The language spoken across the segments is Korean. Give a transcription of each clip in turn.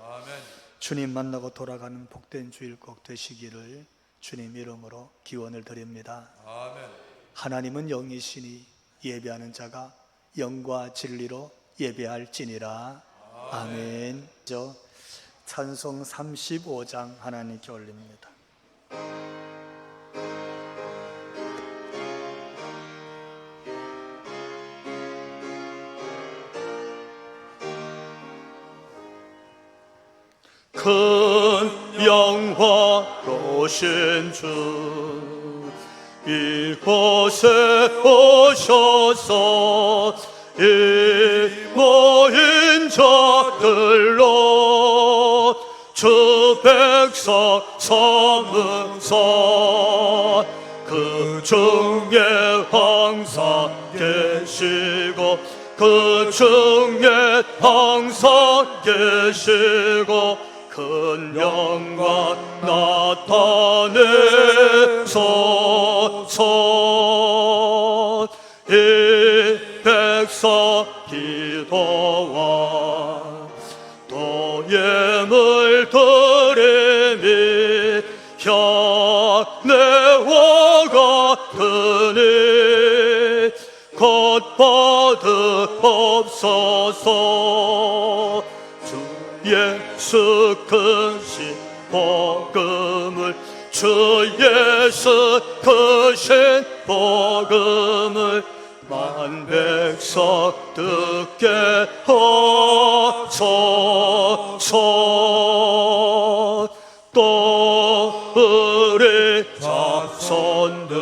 아멘. 주님 만나고 돌아가는 복된 주일 꼭 되시기를 주님 이름으로 기원을 드립니다. 아멘. 하나님은 영이시니 예배하는 자가 영과 진리로 예배할지니라. 아멘. 저 찬송 35장 하나님께 올립니다. 큰 영화로신 주 이곳에 오셔서 이 모인 자들로 주 백성 섬으서 그 중에 항상 계시고 그 중에 항상 계시고 큰 영광 나타내소서. 이 백성 기도와 또 예물 드림이 현내와 같으니 곧 받으옵소서. 주 예수 크신 복음을 주 예수 크신 복음을 만 백성 듣게 하소서. 또 우리 자손들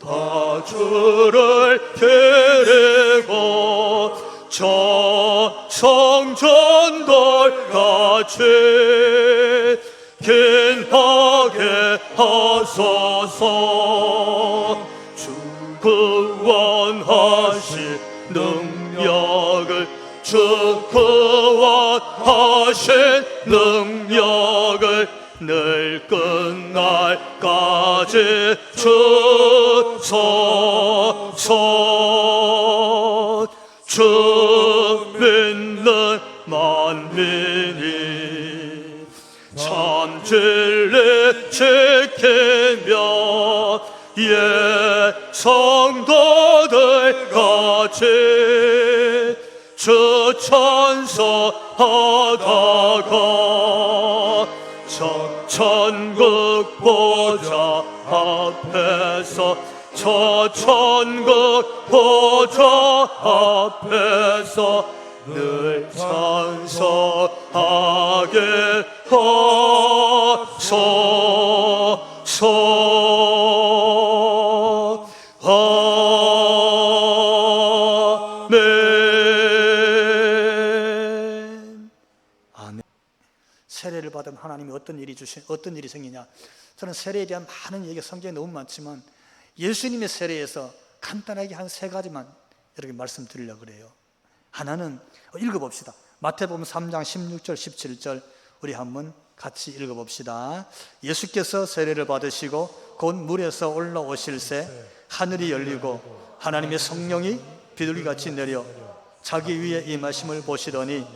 다 주를 기리고 저 성전 들 같이 긴하게 하소서. 주 구원하신 능력을 주 구원하신 능력을 늘 끝날까지 주소서. 주 참 진리 지키며 예 성도들 같이 주 찬송하다가 저 천국 보좌 앞에서 저 천국 보좌 앞에서 늘 찬송하게 하소서 아멘. 아멘. 세례를 받으면 하나님이 어떤 일이 주신 어떤 일이 생기냐? 저는 세례에 대한 많은 얘기가 성경에 너무 많지만 예수님의 세례에서 간단하게 한 세 가지만 이렇게 말씀드리려고 그래요. 하나는 읽어봅시다. 마태복음 3장 16절 17절 우리 한번 같이 읽어봅시다. 예수께서 세례를 받으시고 곧 물에서 올라오실새 하늘이 열리고 하나님의 성령이 비둘기같이 내려 자기 위에 임하심을 보시더니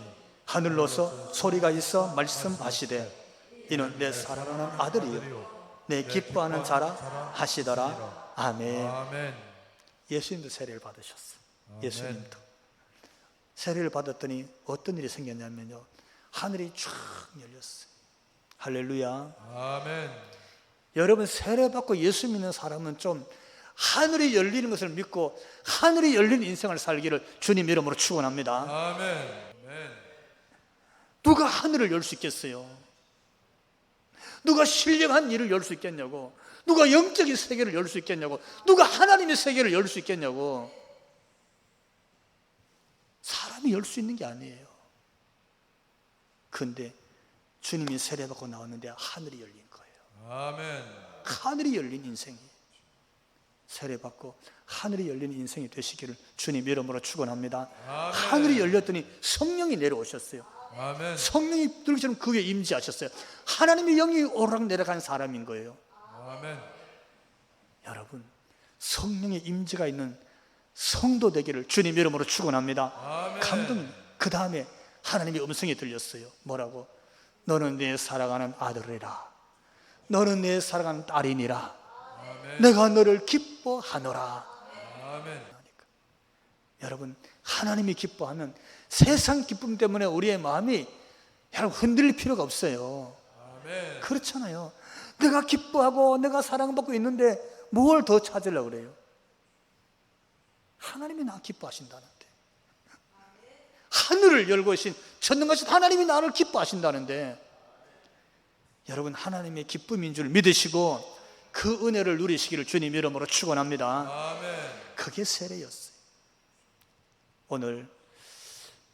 하늘로서 소리가 있어 말씀하시되 이는 내 사랑하는 아들이요 내 기뻐하는 자라 하시더라 아멘 아멘. 예수님도 세례를 받으셨어 예수님도 세례를 받았더니 어떤 일이 생겼냐면요 하늘이 쫙 열렸어요 할렐루야 아멘. 여러분 세례 받고 예수 믿는 사람은 좀 하늘이 열리는 것을 믿고 하늘이 열린 인생을 살기를 주님 이름으로 축원합니다. 아멘. 아멘. 누가 하늘을 열 수 있겠어요? 누가 신령한 일을 열 수 있겠냐고? 누가 영적인 세계를 열 수 있겠냐고? 누가 하나님의 세계를 열 수 있겠냐고? 사람이 열수 있는 게 아니에요. 근데 주님이 세례받고 나왔는데 하늘이 열린 거예요. 아멘. 하늘이 열린 인생이 세례받고 하늘이 열린 인생이 되시기를 주님 이름으로 축원합니다. 하늘이 열렸더니 성령이 내려오셨어요. 아멘. 성령이 들처럼 그 위에 임재하셨어요. 하나님의 영이 오르락 내려간 사람인 거예요. 아멘. 여러분, 성령의 임재가 있는 성도 되기를 주님 이름으로 축원합니다. 감동. 그 다음에 하나님의 음성이 들렸어요. 뭐라고? 너는 내 사랑하는 아들이라. 너는 내 사랑하는 딸이니라. 아멘. 내가 너를 기뻐하노라. 아멘. 여러분, 하나님이 기뻐하면 세상 기쁨 때문에 우리의 마음이 여러분 흔들릴 필요가 없어요. 아멘. 그렇잖아요. 내가 기뻐하고 내가 사랑받고 있는데 뭘 더 찾으려고 그래요? 하나님이 나 기뻐하신다는데. 하늘을 열고 계신 전능하신 하나님이 나를 기뻐하신다는데. 여러분 하나님의 기쁨인 줄 믿으시고 그 은혜를 누리시기를 주님 이름으로 축원합니다. 그게 세례였어요. 오늘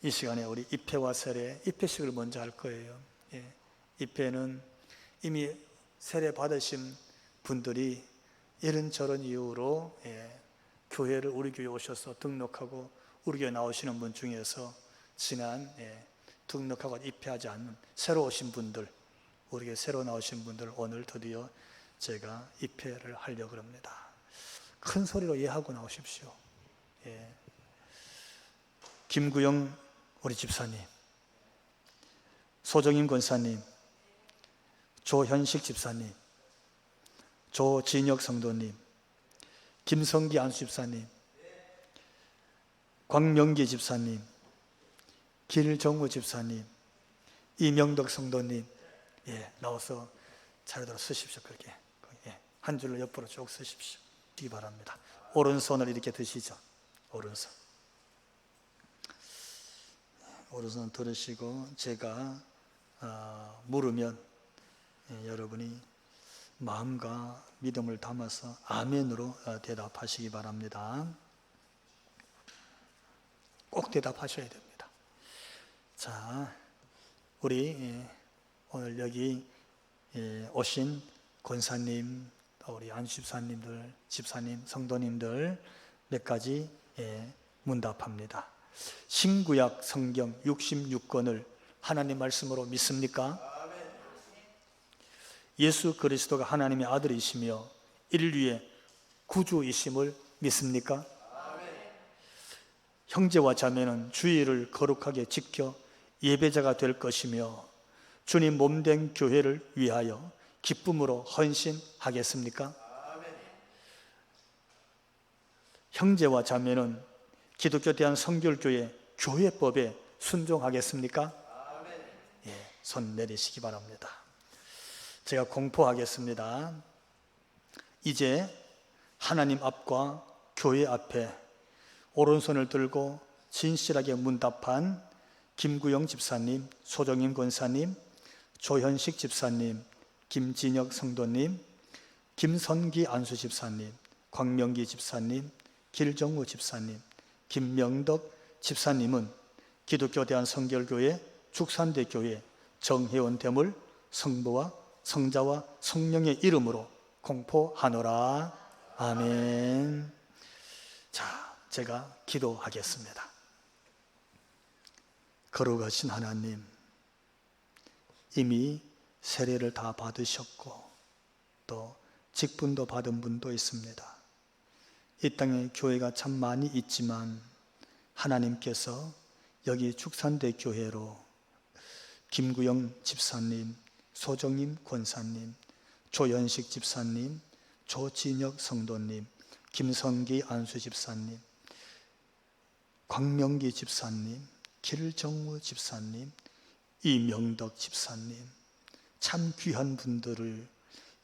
이 시간에 우리 입회와 세례, 입회식을 먼저 할 거예요. 예. 입회는 이미 세례 받으신 분들이 이런저런 이유로 예, 교회를 우리 교회 오셔서 등록하고 우리 교회 나오시는 분 중에서 지난 예, 등록하고 입회하지 않는 새로 오신 분들, 우리 교회 새로 나오신 분들 오늘 드디어 제가 입회를 하려고 합니다. 큰 소리로 예하고 나오십시오. 예. 김구영 우리 집사님, 소정임 권사님, 조현식 집사님, 조진혁 성도님, 김성기 안수 집사님, 광명기 집사님, 길정우 집사님, 이명덕 성도님, 예, 나와서 차례대로 쓰십시오. 그렇게 예, 한 줄로 옆으로 쭉 쓰십시오. 이 바랍니다. 오른손을 이렇게 드시죠. 오른손. 오른손 들으시고 제가 어, 물으면 예, 여러분이 마음과 믿음을 담아서 아멘으로 어, 대답하시기 바랍니다. 꼭 대답하셔야 됩니다. 자, 우리 예, 오늘 여기 예, 오신 권사님, 또 우리 안집사님들, 집사님, 성도님들 몇 가지 예, 문답합니다. 신구약 성경 66권을 하나님 말씀으로 믿습니까? 예수 그리스도가 하나님의 아들이시며 인류의 구주이심을 믿습니까? 형제와 자매는 주의를 거룩하게 지켜 예배자가 될 것이며 주님 몸된 교회를 위하여 기쁨으로 헌신하겠습니까? 형제와 자매는 기독교 대한 성결교회 교회법에 순종하겠습니까? 예, 손 내리시기 바랍니다. 제가 공포하겠습니다. 이제 하나님 앞과 교회 앞에 오른손을 들고 진실하게 문답한 김구영 집사님, 소정임 권사님, 조현식 집사님, 김진혁 성도님, 김선기 안수 집사님, 광명기 집사님, 길정우 집사님, 김명덕 집사님은 기독교 대한 성결교회 축산대 교회 정혜원 대물 성부와 성자와 성령의 이름으로 공포하노라. 아멘. 자, 제가 기도하겠습니다. 거룩하신 하나님, 이미 세례를 다 받으셨고, 또 직분도 받은 분도 있습니다. 이 땅에 교회가 참 많이 있지만, 하나님께서 여기 축산대 교회로 김구영 집사님, 소정임 권사님, 조연식 집사님, 조진혁 성도님, 김성기 안수 집사님, 광명기 집사님, 길정우 집사님, 이명덕 집사님, 참 귀한 분들을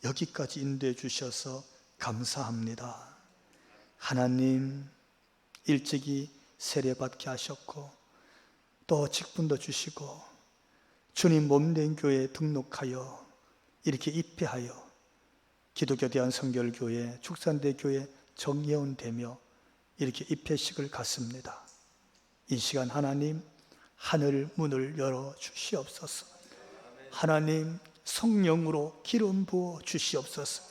여기까지 인도해 주셔서 감사합니다. 하나님, 일찍이 세례받게 하셨고, 또 직분도 주시고, 주님 몸된 교회에 등록하여 이렇게 입회하여 기독교 대한 성결교회, 축산대 교회 정예원 되며 이렇게 입회식을 갖습니다. 이 시간 하나님 하늘 문을 열어 주시옵소서. 하나님 성령으로 기름 부어 주시옵소서.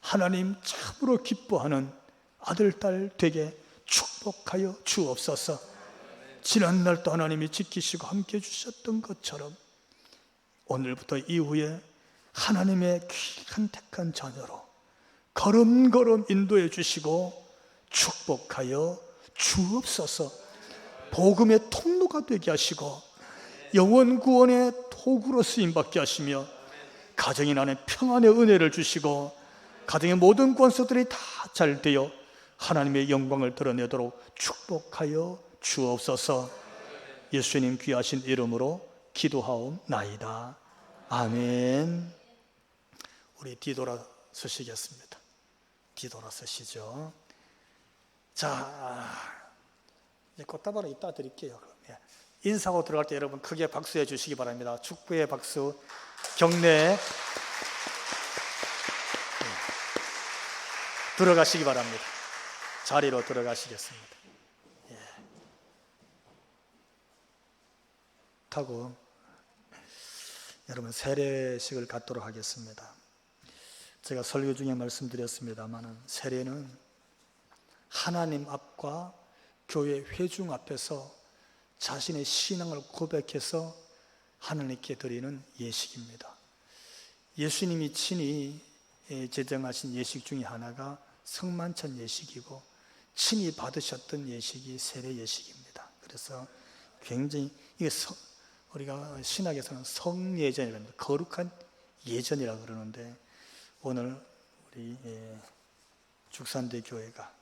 하나님 참으로 기뻐하는 아들 딸 되게 축복하여 주옵소서. 지난 날도 하나님이 지키시고 함께 주셨던 것처럼 오늘부터 이후에 하나님의 귀한 택한 자녀로 걸음걸음 인도해 주시고 축복하여 주옵소서. 복음의 통로가 되게 하시고 영원 구원의 도구로 쓰임 받게 하시며 가정이 나는 평안의 은혜를 주시고 가정의 모든 권속들이 다 잘 되어 하나님의 영광을 드러내도록 축복하여 주옵소서. 예수님 귀하신 이름으로 기도하옵나이다. 아멘. 우리 뒤돌아 서시겠습니다. 뒤돌아 서시죠. 자, 이제 꽃다발을 이따 드릴게요. 예. 인사하고 들어갈 때 여러분 크게 박수해 주시기 바랍니다. 축구의 박수, 경례. 예. 들어가시기 바랍니다. 자리로 들어가시겠습니다. 하고 여러분 세례식을 갖도록 하겠습니다. 제가 설교 중에 말씀드렸습니다만은 세례는 하나님 앞과 교회 회중 앞에서 자신의 신앙을 고백해서 하나님께 드리는 예식입니다. 예수님이 친히 예, 제정하신 예식 중에 하나가 성만찬 예식이고 친히 받으셨던 예식이 세례 예식입니다. 그래서 굉장히 이게 성, 우리가 신학에서는 성예전이라고 합니다. 거룩한 예전이라고 그러는데 오늘 우리 예, 죽산대 교회가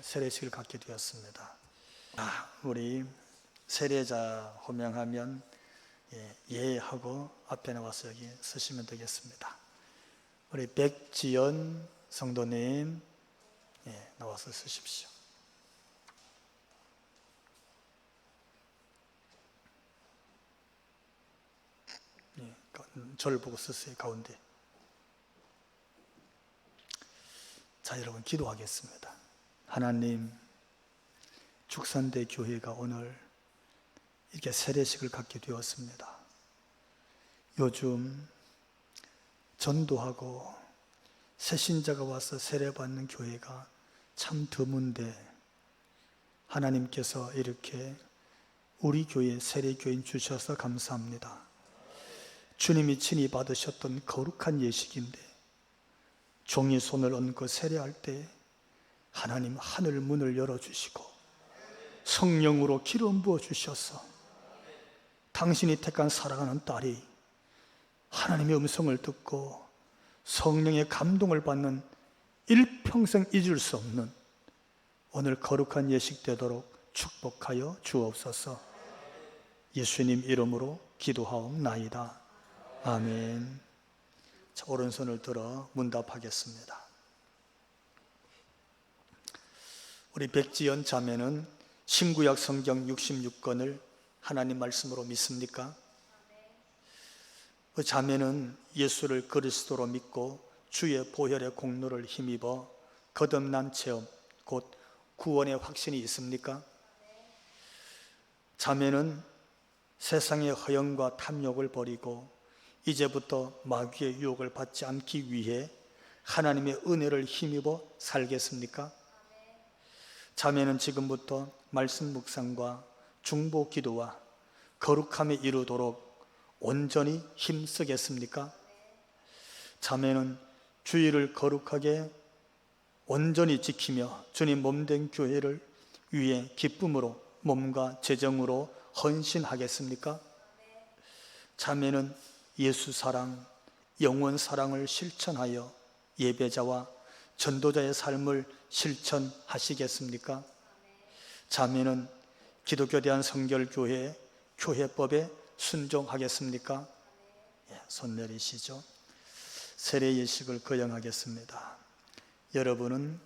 세례식을 갖게 되었습니다. 아, 우리 세례자 호명하면 예, 예하고 앞에 나와서 여기 쓰시면 되겠습니다. 우리 백지연 성도님 예, 나와서 쓰십시오. 예, 가- 음, 저를 보고 쓰세요 가운데. 자 여러분 기도하겠습니다. 하나님 죽산대 교회가 오늘 이렇게 세례식을 갖게 되었습니다. 요즘 전도하고 새신자가 와서 세례받는 교회가 참 드문데 하나님께서 이렇게 우리 교회 세례교인 주셔서 감사합니다. 주님이 친히 받으셨던 거룩한 예식인데 종이 손을 얹고 세례할 때 하나님 하늘 문을 열어주시고 성령으로 기름 부어 주셔서 당신이 택한 사랑하는 딸이 하나님의 음성을 듣고 성령의 감동을 받는 일평생 잊을 수 없는 오늘 거룩한 예식 되도록 축복하여 주옵소서 예수님 이름으로 기도하옵나이다. 아멘. 자, 오른손을 들어 문답하겠습니다. 우리 백지연 자매는 신구약 성경 66권을 하나님 말씀으로 믿습니까? 그 자매는 예수를 그리스도로 믿고 주의 보혈의 공로를 힘입어 거듭난 체험, 곧 구원의 확신이 있습니까? 자매는 세상의 허영과 탐욕을 버리고 이제부터 마귀의 유혹을 받지 않기 위해 하나님의 은혜를 힘입어 살겠습니까? 자매는 지금부터 말씀 묵상과 중보 기도와 거룩함에 이르도록 온전히 힘쓰겠습니까? 자매는 주의를 거룩하게 온전히 지키며 주님 몸된 교회를 위해 기쁨으로 몸과 재정으로 헌신하겠습니까? 자매는 예수 사랑, 영원 사랑을 실천하여 예배자와 전도자의 삶을 실천하시겠습니까? 자매는 기독교 대한 성결교회 교회법에 순종하겠습니까? 예, 손 내리시죠. 세례 예식을 거행하겠습니다. 여러분은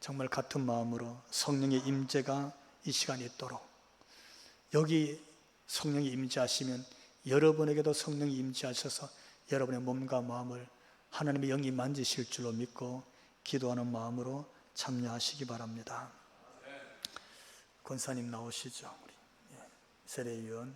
정말 같은 마음으로 성령의 임재가 이 시간에 있도록 여기 성령이 임재하시면 여러분에게도 성령이 임재하셔서 여러분의 몸과 마음을 하나님의 영이 만지실 줄로 믿고 기도하는 마음으로 참여하시기 바랍니다. 권사님 나오시죠. 우리 예, 세례위원.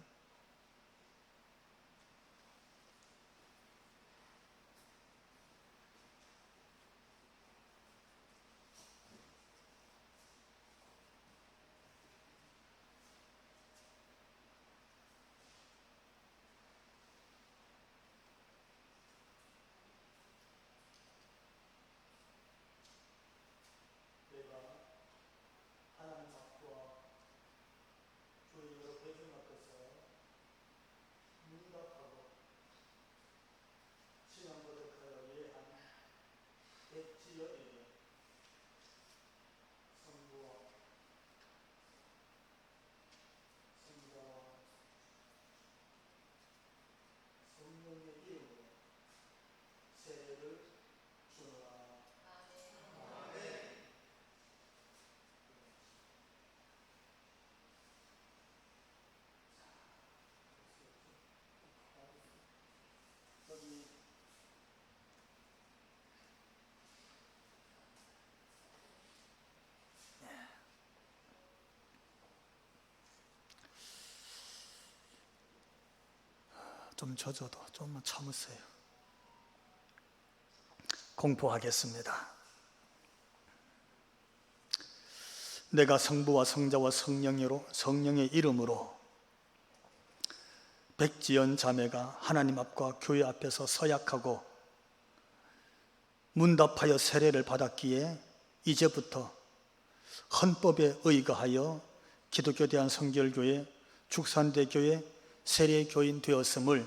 좀 젖어도 좀만 참으세요. 공포하겠습니다. 내가 성부와 성자와 성령으로 성령의 이름으로 백지연 자매가 하나님 앞과 교회 앞에서 서약하고 문답하여 세례를 받았기에 이제부터 헌법에 의거하여 기독교 대한 성결교회 축산대교회 세례교인 되었음을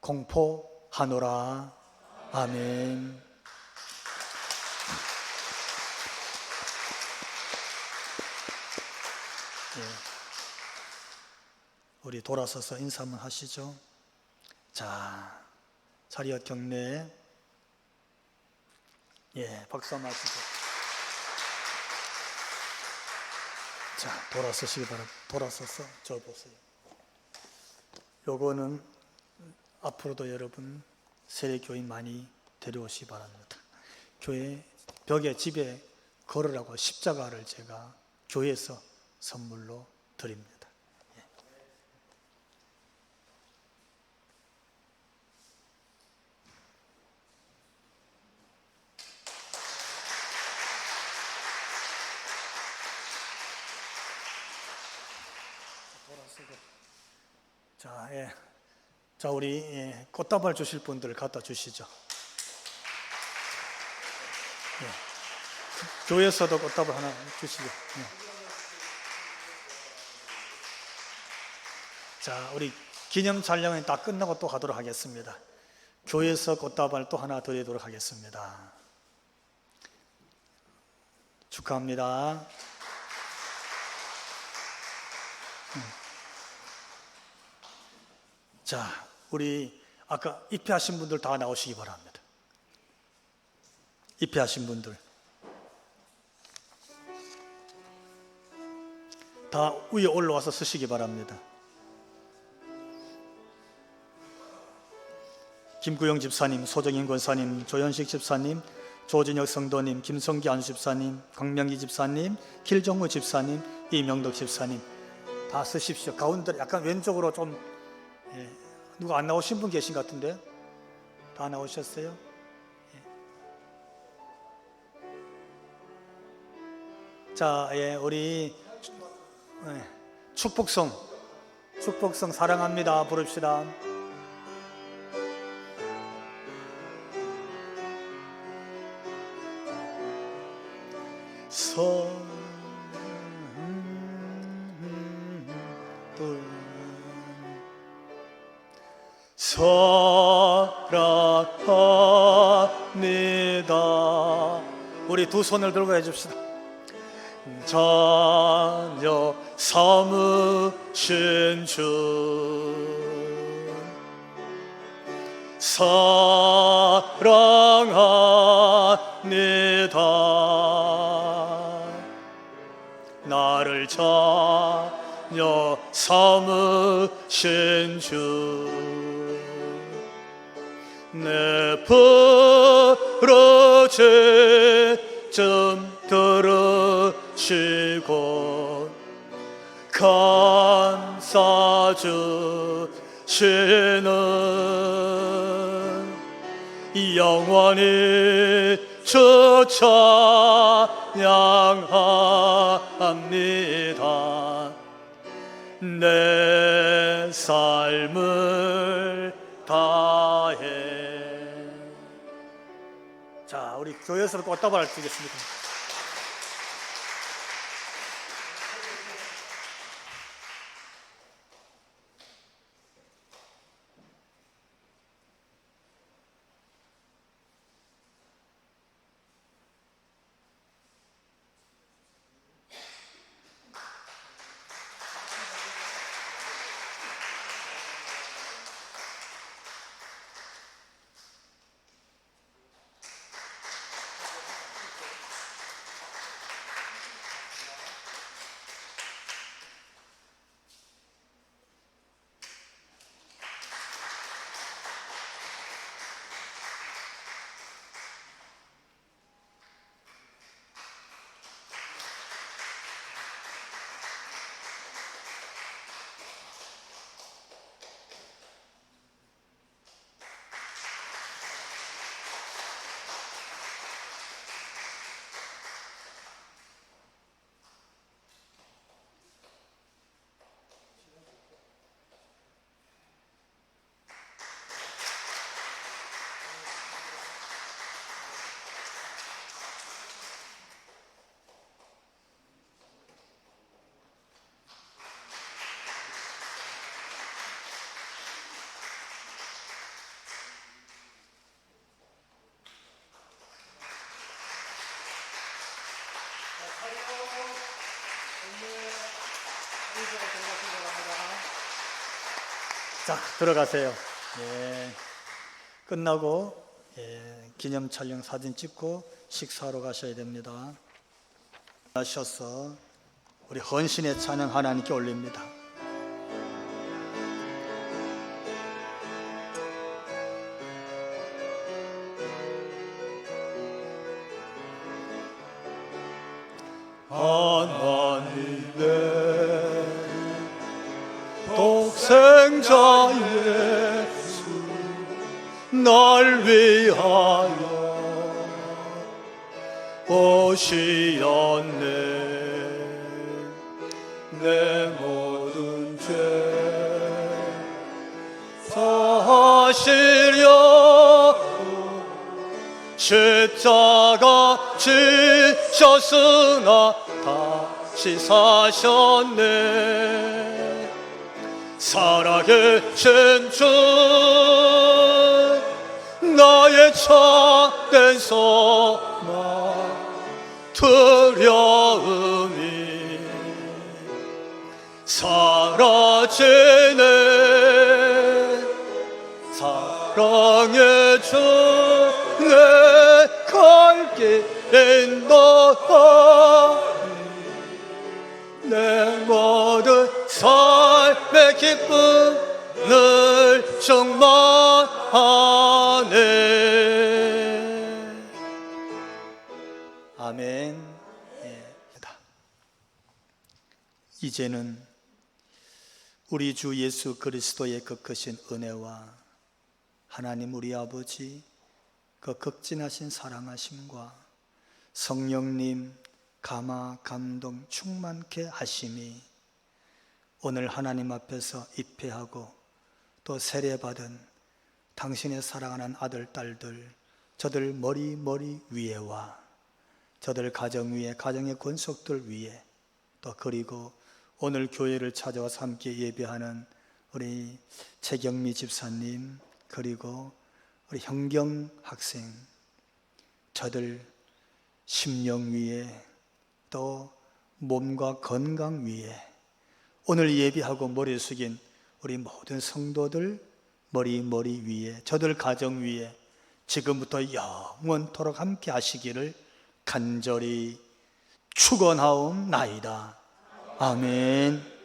공포하노라. 아멘. 예. 우리 돌아서서 인사 한번 하시죠. 자, 자리역 경례. 예, 박수 한번 하시죠. 자, 돌아서시기 바랍니다. 돌아서서 저 보세요. 요거는 앞으로도 여러분 세례교인 많이 데려오시기 바랍니다. 교회 벽에 집에 걸으라고 십자가를 제가 교회에서 선물로 드립니다. 예. 자, 예. 자, 우리 예, 꽃다발 주실 분들 갖다 주시죠. 예. 교회에서도 꽃다발 하나 주시죠. 예. 자, 우리 기념 촬영은 다 끝나고 또 하도록 하겠습니다. 교회에서 꽃다발 또 하나 드리도록 하겠습니다. 축하합니다. 자, 우리 아까 입회하신 분들 다 나오시기 바랍니다. 입회하신 분들. 다 위에 올라와서 서시기 바랍니다. 김구영 집사님, 소정인 권사님, 조현식 집사님, 조진혁 성도님, 김성기 안수 집사님, 강명기 집사님, 길정우 집사님, 이명덕 집사님 다 서십시오. 가운데 약간 왼쪽으로 좀 예, 누가 안 나오신 분 계신 것 같은데 다 나오셨어요? 예. 자, 예, 우리 예, 축복성, 축복성 사랑합니다 부릅시다. 선 우리 두 손을 들고 해줍시다. 자녀 삼으신 주 사랑합니다. 나를 자녀 삼으신 주내 부르짖 주시는 영원히 주 찬양합니다. 내 삶을 다해. 자 우리 교회에서 꽃다발 드리겠습니다 자, 들어가세요. 예. 끝나고 예, 기념 촬영 사진 찍고 식사하러 가셔야 됩니다. 하셔서 우리 헌신의 찬양 하나님께 올립니다. 십자가 지셨으나 다시 사셨네. 살아계신 주 나의 참된 소망 두려움이 사라지 인도하니 내 모든 삶의 기쁨을 충만하네 아멘 예. 이제는 우리 주 예수 그리스도의 그 크신 은혜와 하나님 우리 아버지 그 극진하신 사랑하심과 성령님 감화 감동 충만케 하심이 오늘 하나님 앞에서 입회하고 또 세례받은 당신의 사랑하는 아들 딸들 저들 머리 머리 위에와 저들 가정 위에 가정의 권속들 위에 또 그리고 오늘 교회를 찾아와서 함께 예배하는 우리 최경미 집사님 그리고 우리 형경 학생 저들 심령 위에 또 몸과 건강 위에 오늘 예비하고 머리 숙인 우리 모든 성도들 머리 머리 위에 저들 가정 위에 지금부터 영원토록 함께 하시기를 간절히 축원하옵나이다. 아멘.